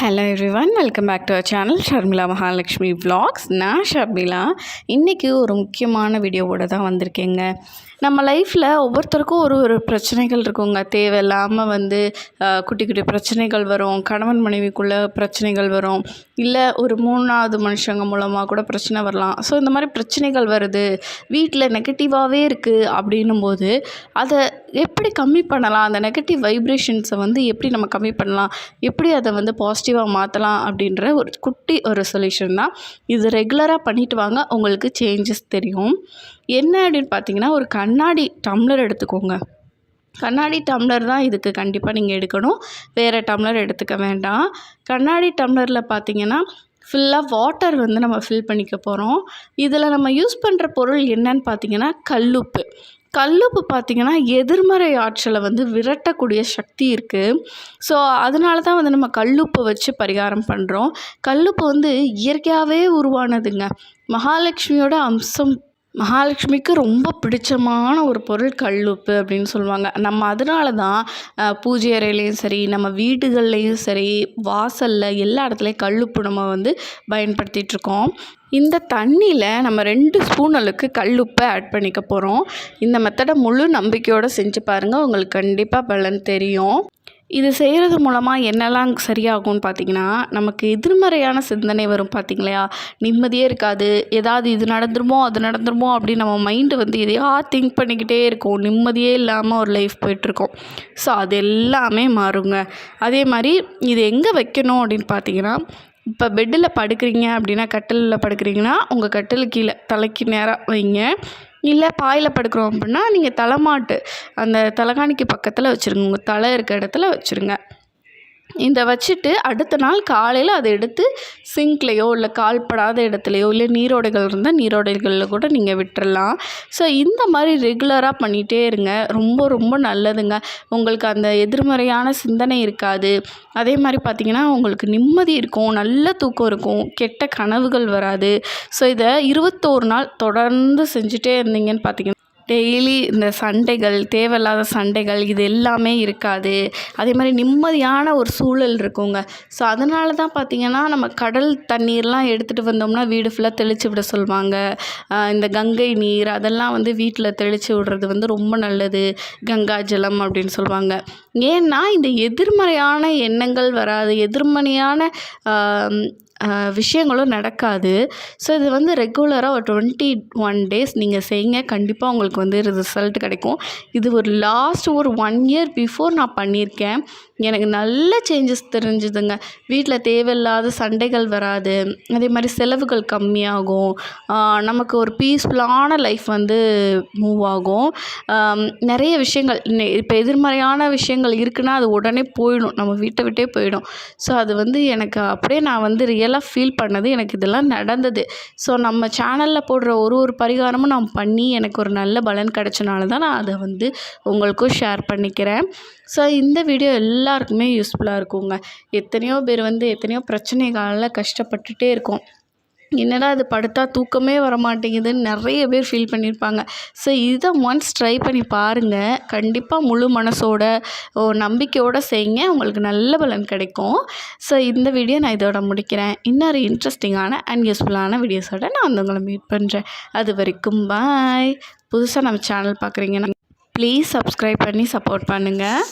Hello everyone welcome back to our channel Sharmila Mahalakshmi vlogs நான் ஷர்மிளா இன்றைக்கி ஒரு முக்கியமான வீடியோவோட தான் வந்திருக்கேங்க. நம்ம லைஃப்பில் ஒவ்வொருத்தருக்கும் ஒரு ஒரு பிரச்சனைகள் இருக்குங்க. தேவையில்லாமல் வந்து குட்டி குட்டி பிரச்சனைகள் வரும். கணவன் மனைவிக்குள்ளே பிரச்சனைகள் வரும். இல்லை ஒரு மூணாவது மனுஷங்க மூலமாக கூட பிரச்சனை வரலாம். ஸோ இந்த மாதிரி பிரச்சனைகள் வருது. வீட்டில் நெகட்டிவாகவே இருக்குது அப்படின்னும் போது அதை எப்படி கம்மி பண்ணலாம்? அந்த நெகட்டிவ் வைப்ரேஷன்ஸை வந்து எப்படி நம்ம கம்மி பண்ணலாம்? எப்படி அதை வந்து பாசிட்டிவ் பாசிட்டிவாக மாற்றலாம் அப்படின்ற ஒரு குட்டி ஒரு சொல்யூஷன் தான். இது ரெகுலராக பண்ணிட்டு வாங்க உங்களுக்கு சேஞ்சஸ் தெரியும். என்ன அப்படின்னு பார்த்தீங்கன்னா ஒரு கண்ணாடி டம்ளர் எடுத்துக்கோங்க. கண்ணாடி டம்ளர் தான் இதுக்கு கண்டிப்பாக நீங்கள் எடுக்கணும். வேறு டம்ளர் எடுத்துக்க வேண்டாம். கண்ணாடி டம்ளரில் பார்த்தீங்கன்னா ஃபுல்லாக வாட்டர் வந்து நம்ம ஃபில் பண்ணிக்க போகிறோம் இதில் நம்ம யூஸ் பண்ணுற பொருள் என்னன்னு பார்த்தீங்கன்னா கல்லுப்பு. கல்லுப்பு பார்த்திங்கன்னா எதிர்மறை ஆற்றலை வந்து விரட்டக்கூடிய சக்தி இருக்குது ஸோ அதனால தான் வந்து நம்ம கல்லுப்பை வச்சு பரிகாரம் பண்ணுறோம் கல்லுப்பு வந்து இயற்கையாகவே உருவானதுங்க. மகாலட்சுமியோட அம்சம் மகாலட்சுமிக்கு ரொம்ப பிடிச்சமான ஒரு பொருள் கல்லுப்பு அப்படின்னு சொல்லுவாங்க. நம்ம அதனால தான் பூஜை அறையிலையும் சரி நம்ம வீடுகள்லேயும் சரி வாசலில் எல்லா இடத்துலையும் கல்லுப்பு நம்ம வந்து பயன்படுத்திகிட்ருக்கோம் இந்த தண்ணியில் நம்ம ரெண்டு ஸ்பூன் அளவுக்கு கல்லுப்பை ஆட் பண்ணிக்க போகிறோம் இந்த மெத்தடை முழு நம்பிக்கையோடு செஞ்சு பாருங்கள் உங்களுக்கு கண்டிப்பாக பலன் தெரியும். இது செய்கிறது மூலமாக என்னெல்லாம் சரியாகும்னு பார்த்தீங்கன்னா நமக்கு எதிர்மறையான சிந்தனை வரும் பார்த்தீங்களா நிம்மதியே இருக்காது. ஏதாவது இது நடந்துருமோ அது நடந்துருமோ அப்படின்னு நம்ம மைண்டு வந்து எதையா திங்க் பண்ணிக்கிட்டே இருக்கும். நிம்மதியே இல்லாமல் ஒரு லைஃப் போயிட்டுருக்கோம். ஸோ அது எல்லாமே மாறுங்க. அதே மாதிரி இது எங்கே வைக்கணும் அப்படின்னு பார்த்தீங்கன்னா இப்போ பெட்டில் படுக்கிறீங்க அப்படின்னா கட்டிலில் படுக்கிறீங்கன்னா உங்கள் கட்டில் கீழே தலைக்கு நேராக வைங்க. இல்லை பாயில் படுக்கிறோம் அப்படின்னா நீங்கள் தலைமாட்டு அந்த தலைகாணிக்கு பக்கத்தில் வச்சுருங்க. உங்கள் தலை இருக்க இடத்துல வச்சுருங்க. இந்த வச்சுட்டு அடுத்த நாள் காலையில் அதை எடுத்து சிங்க்லேயோ இல்லை கால்படாத இடத்துலையோ இல்லை நீரோடைகள் இருந்தால் நீரோடைகளில் கூட நீங்கள் விட்டுறலாம். ஸோ இந்த மாதிரி ரெகுலராக பண்ணிகிட்டே இருங்க. ரொம்ப ரொம்ப நல்லதுங்க. உங்களுக்கு அந்த எதிர்மறையான சிந்தனை இருக்காது. அதே மாதிரி பார்த்திங்கன்னா உங்களுக்கு நிம்மதி இருக்கும். நல்ல தூக்கம் இருக்கும். கெட்ட கனவுகள் வராது. ஸோ இதை இருபத்தோரு நாள் தொடர்ந்து செஞ்சுட்டே இருந்தீங்கன்னு பார்த்திங்கன்னா டெய்லி இந்த சண்டைகள் தேவையில்லாத சண்டைகள் இது எல்லாமே இருக்காது. அதே மாதிரி நிம்மதியான ஒரு சூழல் இருக்குங்க. ஸோ அதனால தான் பார்த்திங்கன்னா நம்ம கடல் தண்ணீர்லாம் எடுத்துகிட்டு வந்தோம்னா வீடு ஃபுல்லாக தெளித்து விட சொல்லுவாங்க இந்த கங்கை நீர் அதெல்லாம் வந்து வீட்டில் தெளித்து விடுறது வந்து ரொம்ப நல்லது. கங்கா ஜலம் அப்படின்னு சொல்லுவாங்க ஏன்னா இந்த எதிர்மறையான எண்ணங்கள் வராது. எதிர்மறையான விஷயங்களும் நடக்காது. ஸோ இது வந்து ரெகுலராக ஒரு டுவெண்ட்டி ஒன் டேஸ் நீங்கள் செய்யுங்க கண்டிப்பாக உங்களுக்கு வந்து ரிசல்ட் கிடைக்கும். இது ஒரு லாஸ்ட் ஒரு ஒன் இயர் பிஃபோர் நான் பண்ணியிருக்கேன். எனக்கு நல்ல சேஞ்சஸ் தெரிஞ்சுதுங்க. வீட்டில் தேவையில்லாத சண்டைகள் வராது. அதே மாதிரி செலவுகள் கம்மியாகும். நமக்கு ஒரு பீஸ்ஃபுல்லான லைஃப் வந்து மூவ் ஆகும். நிறைய விஷயங்கள் இப்போ எதிர்மறையான விஷயங்கள் இருக்குன்னா அது உடனே போயிடும். நம்ம வீட்டை விட்டே போயிடும். ஸோ அது வந்து எனக்கு அப்படியே நான் வந்து ரியலாக ஃபீல் பண்ணது எனக்கு இதெல்லாம் நடந்தது. ஸோ நம்ம சேனலில் போடுற ஒரு ஒரு பரிகாரமும் நான் பண்ணி எனக்கு ஒரு நல்ல பலன் கிடைச்சனால தான் நான் அதை வந்து உங்களுக்கும் ஷேர் பண்ணிக்கிறேன். ஸோ இந்த வீடியோ எல்லாருக்குமே யூஸ்ஃபுல்லாக இருக்குங்க. எத்தனையோ பேர் வந்து எத்தனையோ பிரச்சனைகளால் கஷ்டப்பட்டுட்டே இருக்கோம். என்னடா இது படுத்தா தூக்கமே வர மாட்டேங்குதுன்னு நிறைய பேர் ஃபீல் பண்ணியிருப்பாங்க ஸோ இதை ஒன்ஸ் ட்ரை பண்ணி பாருங்கள் கண்டிப்பாக முழு மனசோட ஓ நம்பிக்கையோடு செய்யுங்க. உங்களுக்கு நல்ல பலன் கிடைக்கும். ஸோ இந்த வீடியோ நான் இதோட முடிக்கிறேன். இன்னொரு இன்ட்ரெஸ்டிங்கான அண்ட் யூஸ்ஃபுல்லான வீடியோஸோட நான் வந்து உங்களை மீட் பண்ணுறேன் அது வரைக்கும் பாய் புதுசாக நம்ம சேனல் பார்க்குறீங்கன்னா ப்ளீஸ் சப்ஸ்கிரைப் பண்ணி சப்போர்ட் பண்ணுங்கள்